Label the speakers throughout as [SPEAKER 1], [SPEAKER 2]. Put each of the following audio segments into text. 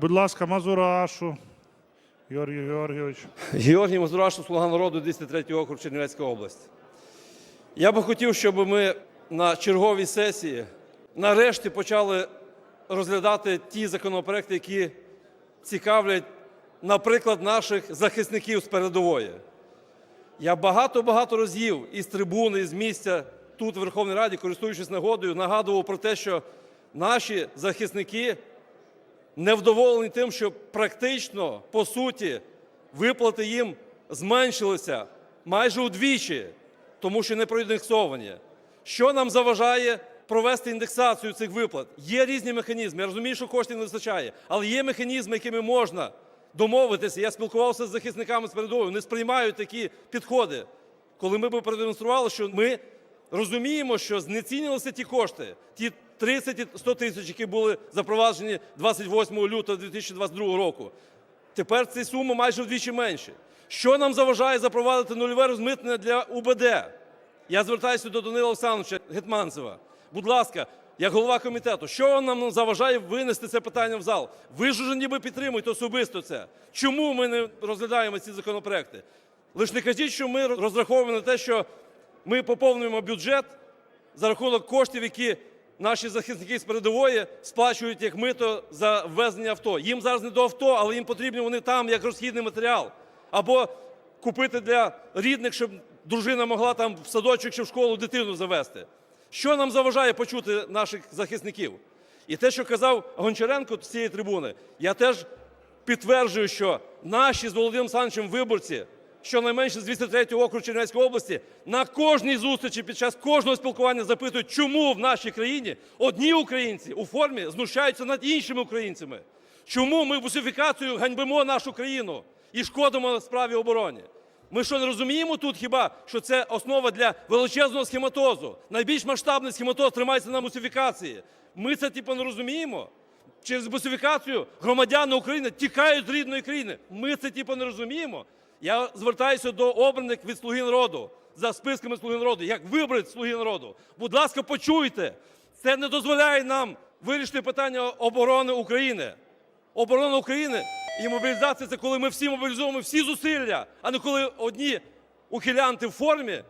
[SPEAKER 1] Будь ласка, Мазурашу. Георгій Георгійович.
[SPEAKER 2] Георгій Мазурашин, «Слуга народу», 203 округ Чернівецька область. Я би хотів, щоб ми на черговій сесії нарешті почали розглядати ті законопроекти, які цікавлять, наприклад, наших захисників з передової. Я багато-багато разів із трибуни, із місця тут, в Верховній Раді, користуючись нагодою, нагадував про те, що наші захисники невдоволені тим, що практично, по суті, виплати їм зменшилися майже удвічі, тому що не проіндексовані. Що нам заважає провести індексацію цих виплат? Є різні механізми. Я розумію, що коштів не вистачає, але є механізми, якими можна домовитися. Я спілкувався з захисниками з передової, вони сприймають такі підходи. Коли ми б продемонстрували, що ми розуміємо, що знецінилися ті кошти, ті 30 і 100 тисяч, які були запроваджені 28 лютого 2022 року. Тепер ці суми майже вдвічі менші. Що нам заважає запровадити нульове розмитнення для УБД? Я звертаюся до Данила Олександровича Гетманцева. Будь ласка, як голова комітету, що нам заважає винести це питання в зал? Ви ж уже ніби підтримуєте особисто це. Чому ми не розглядаємо ці законопроекти? Лише не кажіть, що ми розраховуємо на те, що ми поповнюємо бюджет за рахунок коштів, які наші захисники з передової сплачують як мито за ввезення авто. Їм зараз не до авто, але їм потрібні вони там як розхідний матеріал. Або купити для рідних, щоб дружина могла там в садочок чи в школу дитину завести. Що нам заважає почути наших захисників? І те, що казав Гончаренко з цієї трибуни, я теж підтверджую, що наші з Володимиром Олександровичем виборці, щонайменше з 203 округу Чернівецької області, на кожній зустрічі під час кожного спілкування запитують, чому в нашій країні одні українці у формі знущаються над іншими українцями. Чому ми бусифікацією ганьбимо нашу країну і шкодимо справі обороні? Ми що не розуміємо тут хіба, що це основа для величезного схематозу? Найбільш масштабний схематоз тримається на бусифікації. Ми це типу не розуміємо. Через бусифікацію громадяни України тікають з рідної країни. Ми це типу не розуміємо. Я звертаюся до обраних від «Слуги народу» за списками «Слуги народу», як вибрати «Слуги народу». Будь ласка, почуйте. Це не дозволяє нам вирішити питання оборони України. Оборона України і мобілізація це коли ми всі мобілізуємо всі зусилля, а не коли одні ухилянти в формі,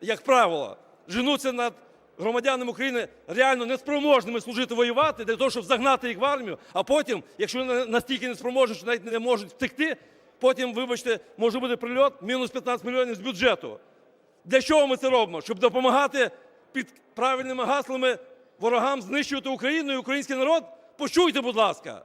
[SPEAKER 2] як правило, женуться над громадянами України реально неспроможними служити воювати для того, щоб загнати їх в армію, а потім, якщо вони настільки неспроможні, що навіть не можуть втекти, потім, вибачте, може бути прильот мінус 15 мільйонів з бюджету. Для чого ми це робимо? Щоб допомагати під правильними гаслами ворогам знищувати Україну і український народ? Почуйте, будь ласка.